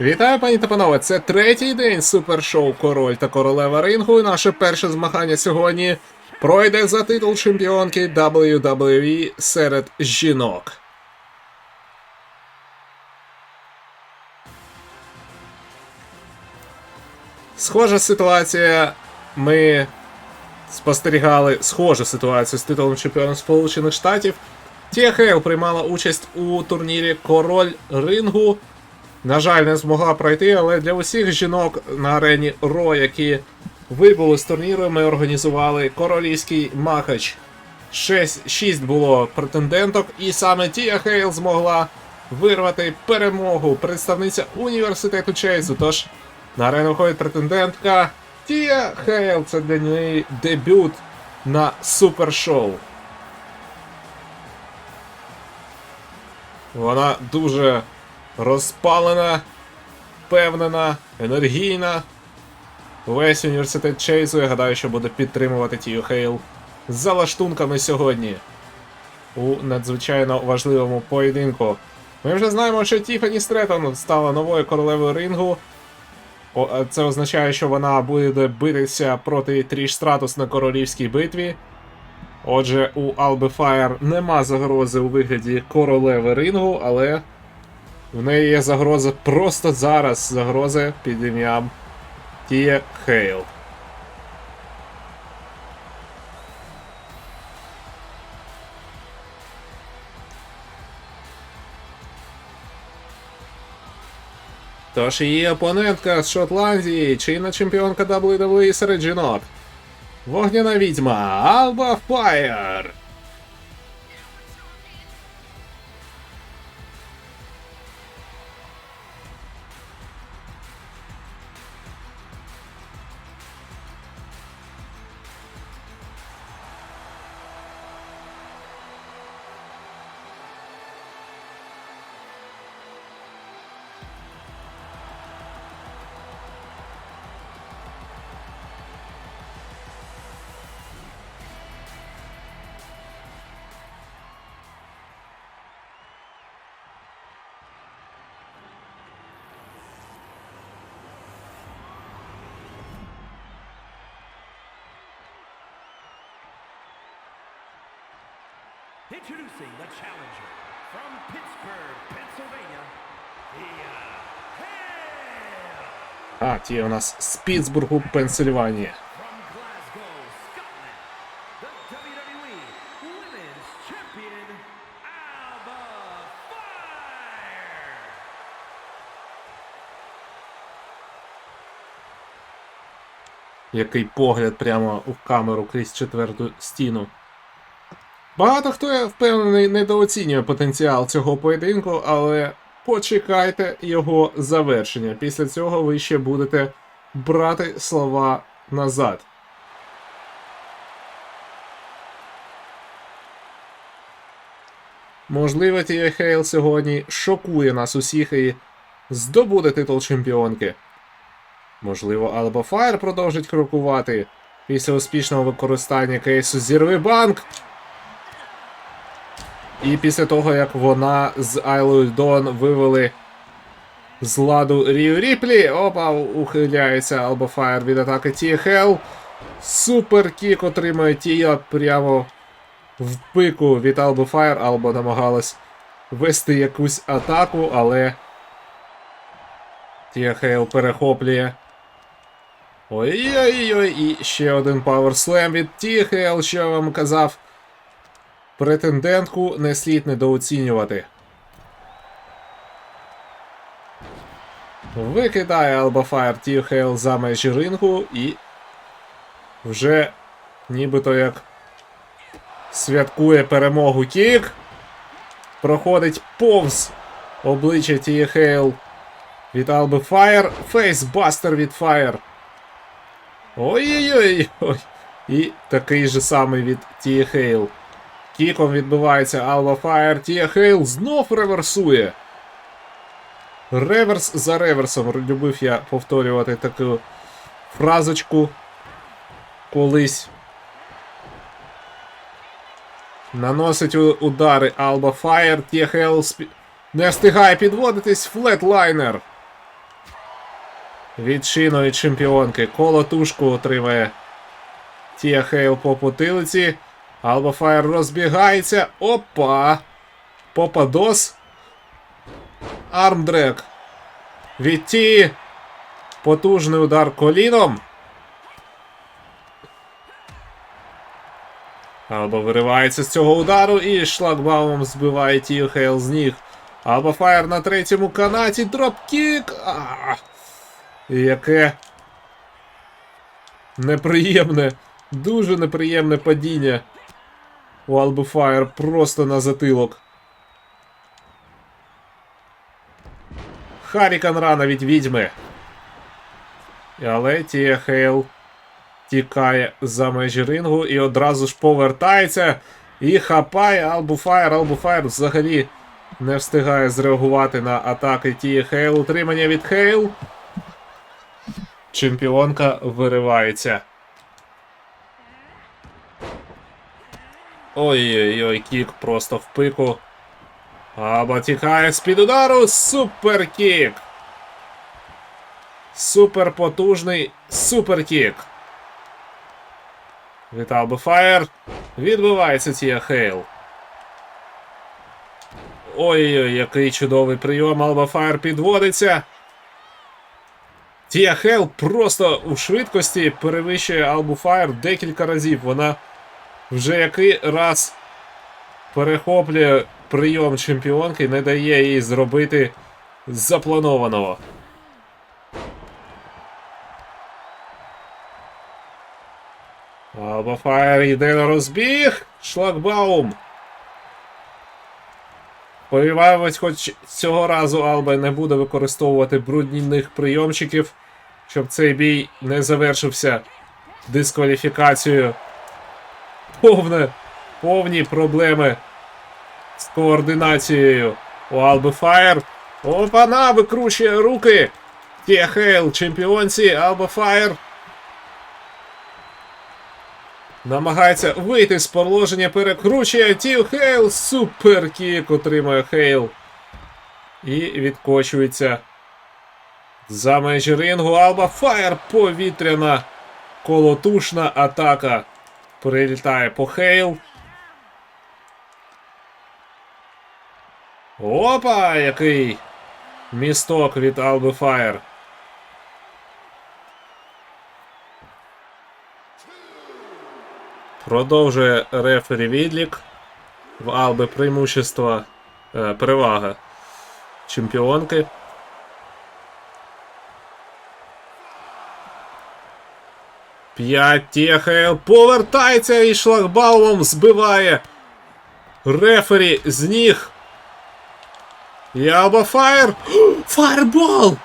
Вітаю, пані та панове! Це третій день супершоу Король та королева рингу. І наше перше змагання сьогодні пройде за титул чемпіонки WWE серед жінок. Схожа ситуація. Ми спостерігали схожу ситуацію з титулом чемпіона Сполучених Штатів. Тія Хейл приймала участь у турнірі Король рингу. На жаль, не змогла пройти, але для усіх жінок на арені Ро, які вибули з турніру, ми організували королівський махач. Шесть, шість було претенденток, і саме Тія Хейл змогла вирвати перемогу представниця університету Чейзу. Тож на арену виходить претендентка Тія Хейл. Це для неї дебют на супершоу. Вона дуже розпалена, впевнена, енергійна. Весь університет Чейзу, я гадаю, що буде підтримувати Тію Хейл за лаштунками сьогодні у надзвичайно важливому поєдинку. Ми вже знаємо, що Тіфані Стретон стала новою королевою рингу. А Це означає, що вона буде битися проти Тріш Стратус на королівській битві. Отже, у Албефаєр нема загрози у вигляді королеви рингу, але в неї є загроза просто зараз. Загроза під ім'ям Тіє Хейл. Тож її опонентка з Шотландії, чинна чемпіонка WWE серед жінок. Вогняна відьма Алба Фаєр. Introducing the challenger from Pittsburgh, Pennsylvania, Hale. А, ті у нас з Пітсбургу, Пенсильванія. The. Який погляд прямо у камеру крізь четверту стіну. Багато хто я впевнений недооцінює потенціал цього поєдинку, але почекайте його завершення. Після цього ви ще будете брати слова назад. Можливо, Тія Хейл сьогодні шокує нас усіх і здобуде титул чемпіонки. Можливо, Алба Фаєр продовжить крокувати після успішного використання кейсу Зірви Банк. І після того, як вона з Айлою Дон вивели з ладу Рію Ріплі, опа, ухиляється Алба Фаєр від атаки Тія Хел. Супер кік отримує Тія прямо в пику від Алби Фаєр. Алба намагалась вести якусь атаку, але Тія Хейл перехоплює. Ой-ой-ой, і ще один паверслем від Тіхел, що я вам казав. Претендентку не слід недооцінювати. Викидає Албафаєр Тіхел за межі рингу і вже нібито як святкує перемогу Кік. Проходить повз обличчя Тіхейл від Алби. Фейсбастер від Фаєр. Ой-ой-ой. І такий же самий від Тія Хейл. Кіком відбивається Алва Фаєр. Тія Хейл знов реверсує. Реверс за реверсом. Любив я повторювати таку фразочку колись. Наносить удари Alba Fire. THL спі... не встигає підводитись. Флетлайнер. Від чемпіонки. Колотушку отримає Тія Хейл по потилиці. Alba розбігається. Опа! Попадос. Армдрек. Від Ті. Потужний удар коліном. Алба виривається з цього удару і шлагбаумом збиває Тію Хейл з ніг. Алба Фаєр на третьому канаті. Дропкік. А! Яке неприємне, дуже неприємне падіння. У Алби Фаєр просто на затилок. Харікан рана від відьми. Але Тія Хейл тікає за межі рингу і одразу ж повертається і хапає Албуфаєр. Албуфаєр взагалі не встигає зреагувати на атаки Тії Хейл. Утримання від Хейл. Чемпіонка виривається. Ой-ой-ой, кік просто в пику. Аба тікає з-під удару. Суперкік. Суперпотужний суперкік. Від Албефаєр. Відбивається Тія Хейл. Ой-ой, який чудовий прийом. Албафаєр підводиться. Тія Хейл просто у швидкості перевищує Албуфаєр декілька разів. Вона вже який раз перехоплює прийом чемпіонки, не дає їй зробити запланованого. Албафаєр йде на розбіг. Шлагбаум. Сподіваємось, хоч цього разу Алба не буде використовувати брудних прийомчиків, щоб цей бій не завершився дискваліфікацією. Повне, повні проблеми з координацією у Алби Фаєр. Опана викручує руки. Тіахейл, чемпіонці, Алба Фаєр. Намагається вийти з положення, перекручує Тіл Хейл. Суперкік отримує Хейл. І відкочується. За межі рингу Алба Фаєр. Повітряна колотушна атака. Прилітає по Хейл. Опа! Який місток від Алби Фаєр. Продовжує рефері відлік. В Алби преимущество е, перевага чемпіонки. П'ять Тєхел повертається і шлагбаумом збиває рефері з ніг. Алба Фаєр. Фаєрбол!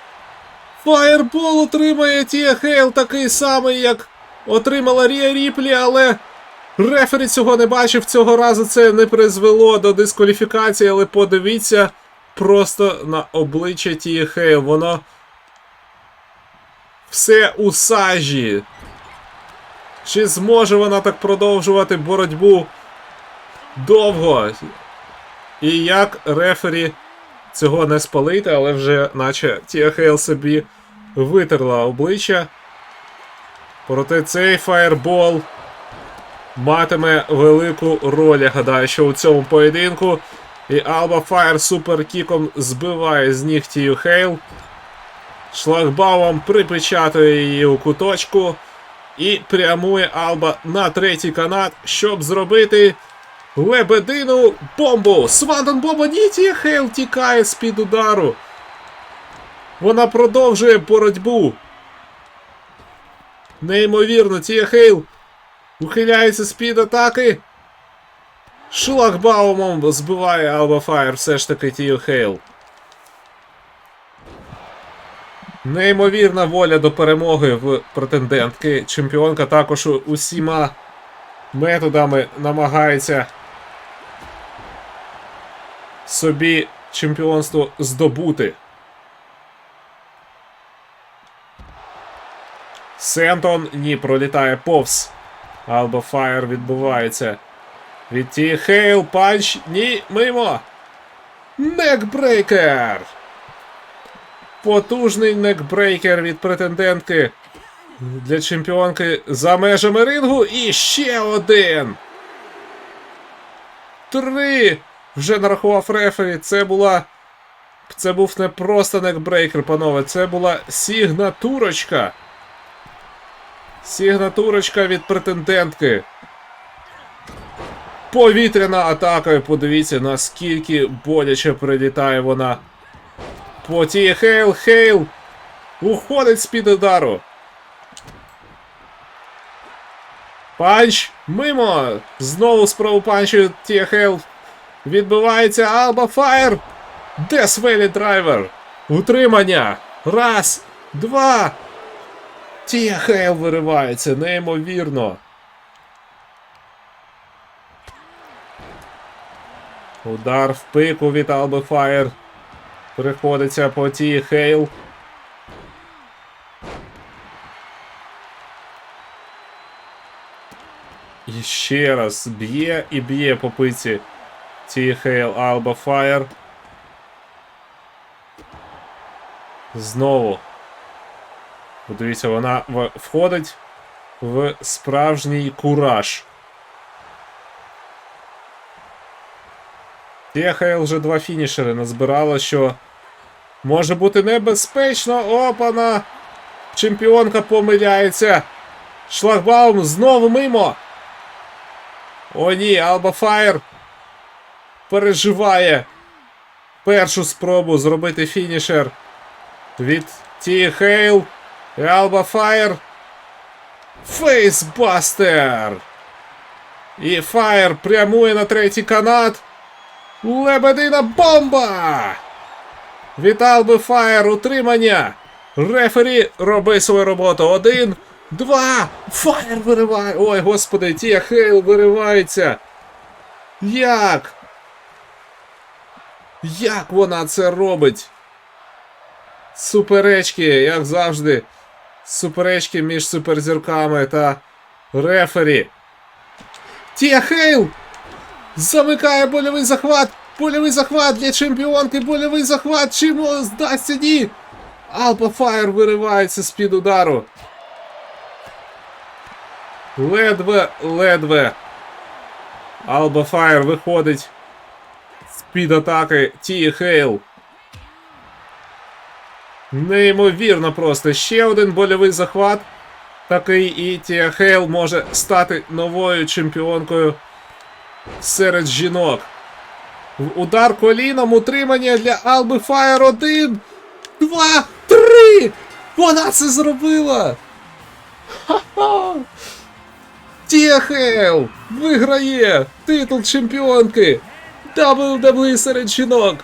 Фаєрбол отримає Тія Хейл такий самий, як отримала Рія Ріплі, але рефері цього не бачив. Цього разу це не призвело до дискваліфікації, але подивіться просто на обличчя Тії. Воно все у сажі. Чи зможе вона так продовжувати боротьбу довго? І як рефері цього не спалити, але вже наче THL собі витерла обличчя. Проте цей фаєрбол матиме велику роль, я гадаю, що у цьому поєдинку. І Алба Фаєр суперкіком збиває з ніг Тію Хейл. Шлагбаумом припечатує її у куточку. І прямує Алба на третій канат, щоб зробити лебедину бомбу. Свандон бомба ні, Тія Хейл тікає з-під удару. Вона продовжує боротьбу. Неймовірно, Тія Хейл ухиляється з-під атаки. Шлагбаумом збиває Алба Фаєр все ж таки Тію Хейл. Неймовірна воля до перемоги в претендентки. Чемпіонка також усіма методами намагається собі чемпіонство здобути. Сентон ні, пролітає повз. Алба Фаєр відбувається Від ті Хейл панч. Ні, мимо. Некбрейкер. Потужний некбрейкер від претендентки для чемпіонки за межами рингу. І ще один. Три. Вже нарахував рефері. Це була. Це був не просто некбрейкер, панове. Це була сігнатурочка. Сігнатурочка від претендентки. Повітряна атака. Подивіться, наскільки боляче прилітає вона. По тій Хейл, Хейл. Уходить з-під удару. Панч мимо. Знову спробу панчу Тія Хейл. Відбивається Алба Фаєр. Десвелі драйвер. Утримання. Раз, два. Тія Хейл виривається, неймовірно. Удар в пику від Алби Фаєр. Приходиться по Тії Хейл. І ще раз б'є і б'є по пиці Тії Хейл Алба Фаєр. Знову. Подивіться, вона входить в справжній кураж. Тіхайл вже два фінішери назбирала, що може бути небезпечно. Опана! Чемпіонка помиляється. Шлагбаум знову мимо. О ні, Алба Фаєр переживає першу спробу зробити фінішер від Ті Хейл і Алба Фаєр. Фейсбастер! І Фаєр прямує на третій канат. Лебедина бомба! Від Алби Фаєр утримання. Рефері, роби свою роботу. Один, два. Фаєр вириває. Ой, господи, Тія Хейл виривається. Як? Як вона це робить? Суперечки, як завжди. Суперечки між суперзірками та рефері. Тія Хейл! Замикає больовий захват! Больовий захват для чемпіонки! Больовий захват! Чим здасться ні! Алпа Фаєр виривається з-під удару. Ледве, ледве. Алба Фаєр виходить з-під атаки Тії Хейл. Неймовірно просто. Ще один больовий захват. Такий і Тія Хейл може стати новою чемпіонкою серед жінок. Удар коліном, утримання для Алби Фаєр. Один, два, три! Вона це зробила! Ха-ха! Виграє титул чемпіонки WWE серед жінок.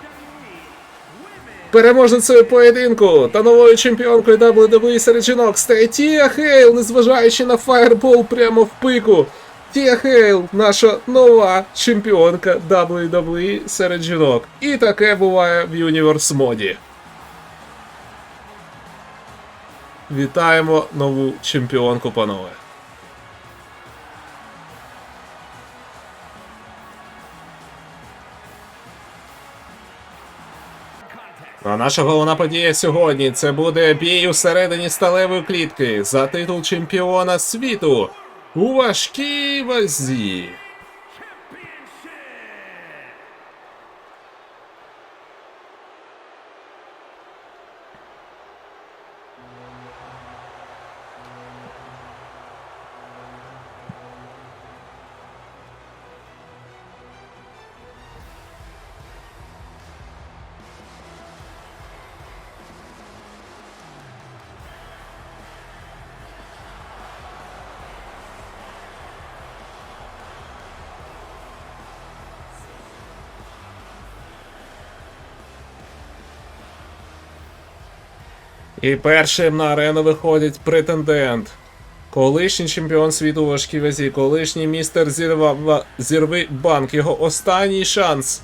Переможницею поєдинку та новою чемпіонкою WWE серед жінок стає Тія Хейл, незважаючи на фаєрбол прямо в пику. Тія Хейл, наша нова чемпіонка WWE серед жінок. І таке буває в Юніверс моді. Вітаємо нову чемпіонку, панове. А наша головна подія сьогодні це буде бій у середині сталевої клітки за титул чемпіона світу у важкій вазі. І першим на арену виходить претендент. Колишній чемпіон світу у важкій вазі, колишній містер Зірва... Зірви Банк. Його останній шанс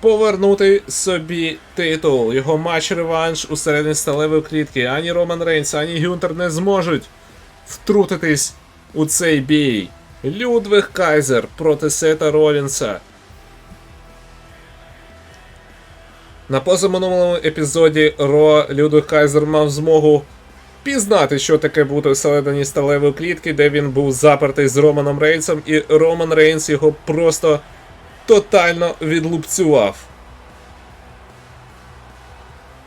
повернути собі титул. Його матч-реванш у середині сталевої клітки. Ані Роман Рейнс, ані Гюнтер не зможуть втрутитись у цей бій. Людвиг Кайзер проти Сета Ролінса. На позаминулому епізоді Ро Людвиг Кайзер мав змогу пізнати, що таке бути всередині сталевої клітки, де він був запертий з Романом Рейнсом, і Роман Рейнс його просто тотально відлупцював.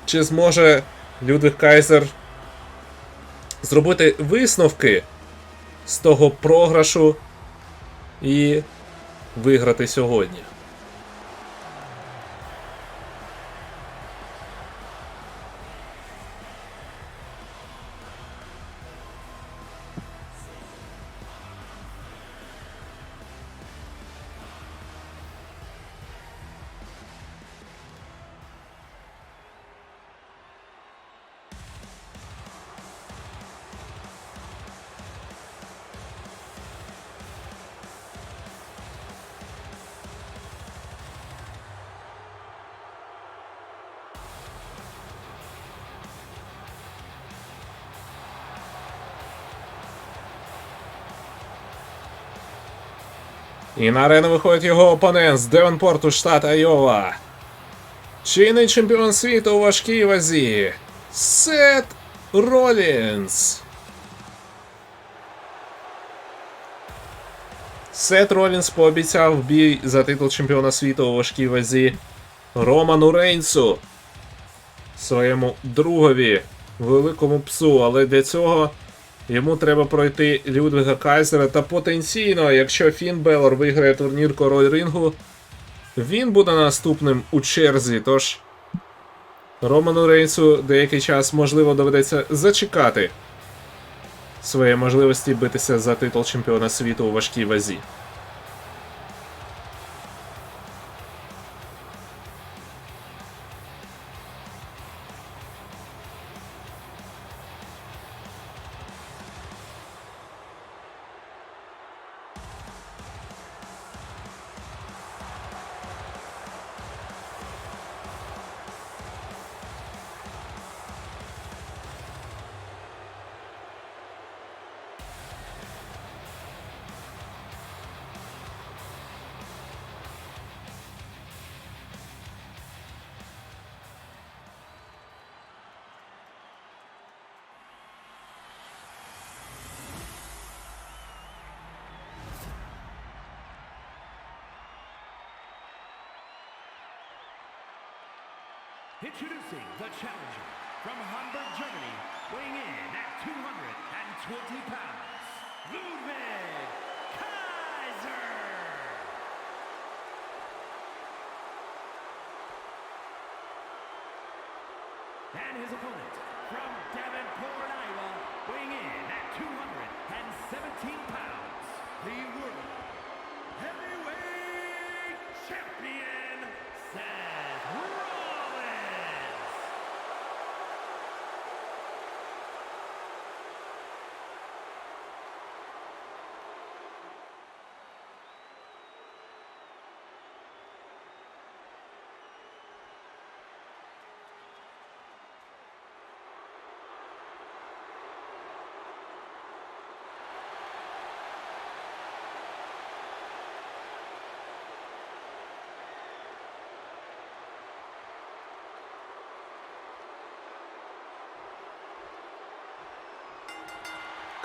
Чи зможе Людвиг Кайзер зробити висновки з того програшу і виграти сьогодні? І на арену виходить його опонент з Девенпорту, штат Айова. Чинний чемпіон світу у важкій вазі. Сет Ролінс. Сет Ролінс пообіцяв бій за титул чемпіона світу у важкій вазі Роману Рейнсу. Своєму другові, великому псу, але для цього Йому треба пройти Людвіга Кайзера та потенційно, якщо Фін Белор виграє турнір Король Рингу, він буде наступним у черзі. Тож Роману Рейнсу деякий час можливо доведеться зачекати своєї можливості битися за титул чемпіона світу у важкій вазі. Introducing the challenger from Hamburg, Germany, weighing in at 220 pounds, Ludwig Kaiser. And his opponent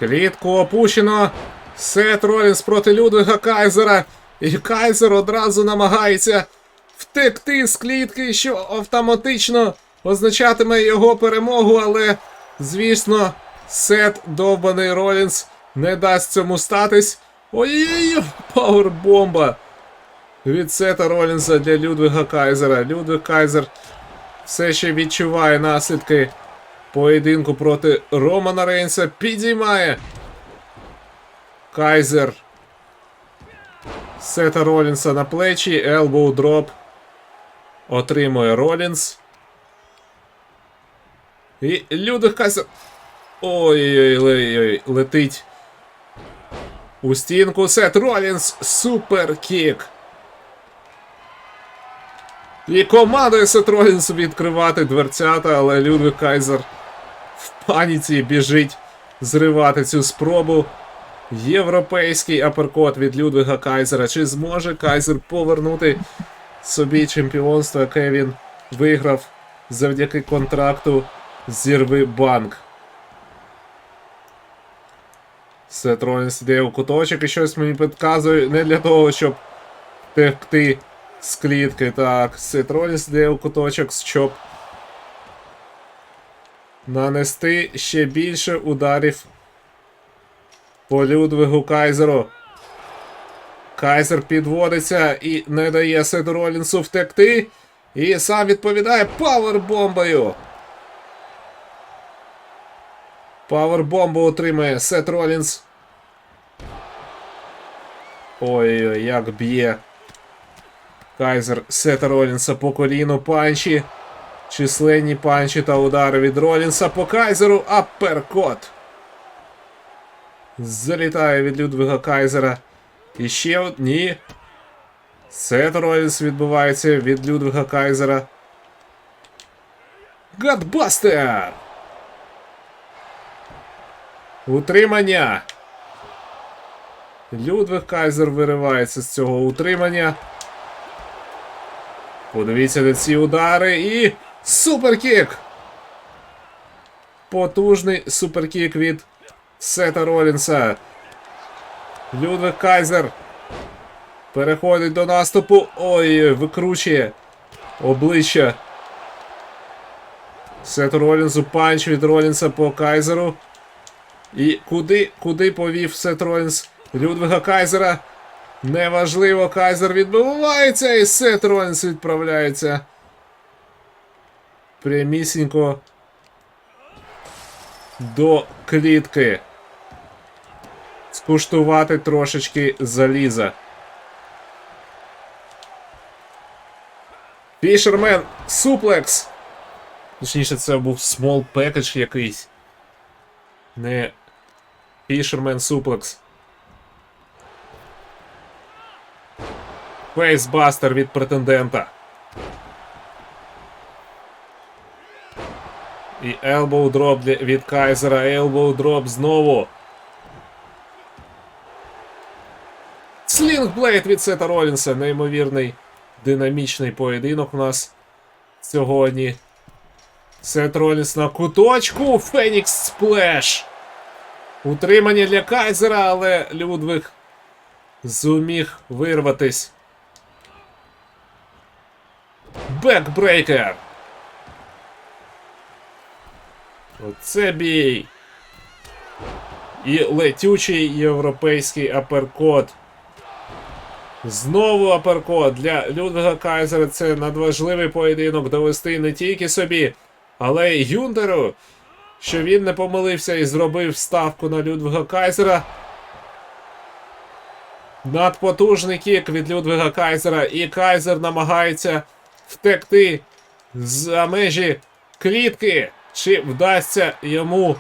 Клітку опущено. Сет Ролінс проти Людвига Кайзера. І Кайзер одразу намагається втекти з клітки, що автоматично означатиме його перемогу, але, звісно, Сет довбаний Ролінс не дасть цьому статись. Ой-ой-ой, пауербомба від Сета Ролінса для Людвига Кайзера. Людвиг Кайзер все ще відчуває наслідки поєдинку проти Романа Рейнса. Підіймає Кайзер Сета Ролінса на плечі. Елбоу дроп. Отримує Ролінс. І Людвиг Кайзер. Ой-ой-ой, летить. У стінку Сет Ролінс. Суперкік. І командує Сет Ролінс відкривати дверцята, але Людвиг Кайзер паніці біжить зривати цю спробу. європейський аперкот від Людвига Кайзера. Чи зможе Кайзер повернути собі чемпіонство, яке він виграв завдяки контракту Зірви Банк? Сет Ролінс йде у куточок і щось мені підказує не для того, щоб текти з клітки. Так, Сет Ролінс йде у куточок, щоб нанести ще більше ударів по Людвигу Кайзеру. Кайзер підводиться і не дає Сету Ролінсу втекти. І сам відповідає павербомбою. Павербомбу отримає Сет Ролінс. Ой-ой, як б'є. Кайзер Сета Ролінса по коліну панчі. Численні панчі та удари від Ролінса по Кайзеру. Апперкот. Залітає від Людвига Кайзера. І ще одні. Сет Ролінс відбувається від Людвига Кайзера. Гадбастер! Утримання. Людвиг Кайзер виривається з цього утримання. Подивіться на ці удари і. Суперкік! Потужний суперкік від Сета Ролінса. Людвиг Кайзер. Переходить до наступу. Ой, викручує обличчя. Сет Ролінсу панч від Ролінса по Кайзеру. І куди, куди повів Сет Ролінс Людвига Кайзера? Неважливо, Кайзер відбивається і Сет Ролінс відправляється. Прямісінько до клітки. Скуштувати трошечки заліза. Фішермен суплекс. Точніше, це був small package якийсь. Не Фішермен суплекс. Фейсбастер від претендента. І елбоу дроп від Кайзера. Елбоу дроп знову. Слінгблейд від Сета Ролінса. Неймовірний динамічний поєдинок у нас сьогодні. Сет Ролінс на куточку. Фенікс Сплеш. Утримання для Кайзера, але Людвиг зуміг вирватись. Бекбрейкер. Оце бій. І летючий європейський аперкот. Знову аперкот для Людвига Кайзера. Це надважливий поєдинок довести не тільки собі, але й Юндеру, що він не помилився і зробив ставку на Людвига Кайзера. Надпотужний кік від Людвига Кайзера, і Кайзер намагається втекти за межі клітки. Чи вдасться йому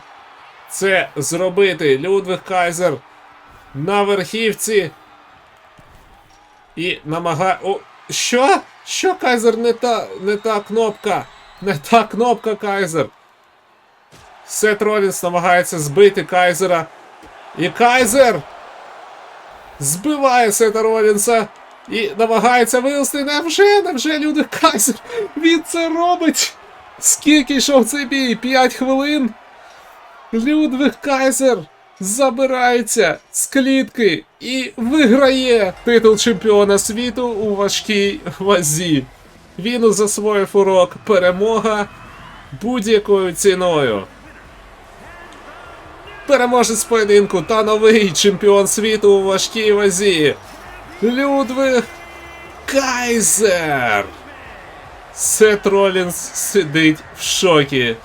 це зробити? Людвиг Кайзер на верхівці. І намагає. О, що? Що Кайзер не та не та кнопка? Не та кнопка Кайзер. Сет Ролінс намагається збити Кайзера. І Кайзер збиває Сета Ролінса і намагається вивести. Невже, невже люди Кайзер? Він це робить! Скільки йшов цей бій? 5 хвилин. Людвиг Кайзер забирається з клітки і виграє титул чемпіона світу у важкій вазі. Він засвоїв урок перемога будь-якою ціною. Переможець поєдинку та новий чемпіон світу у важкій вазі. Людвиг Кайзер. Сет Ролінс сидить в шокі.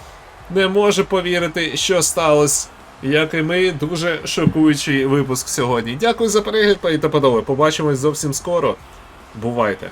Не може повірити, що сталося. Як і ми, дуже шокуючий випуск сьогодні. Дякую за перегляд та подобає. Побачимось зовсім скоро. Бувайте!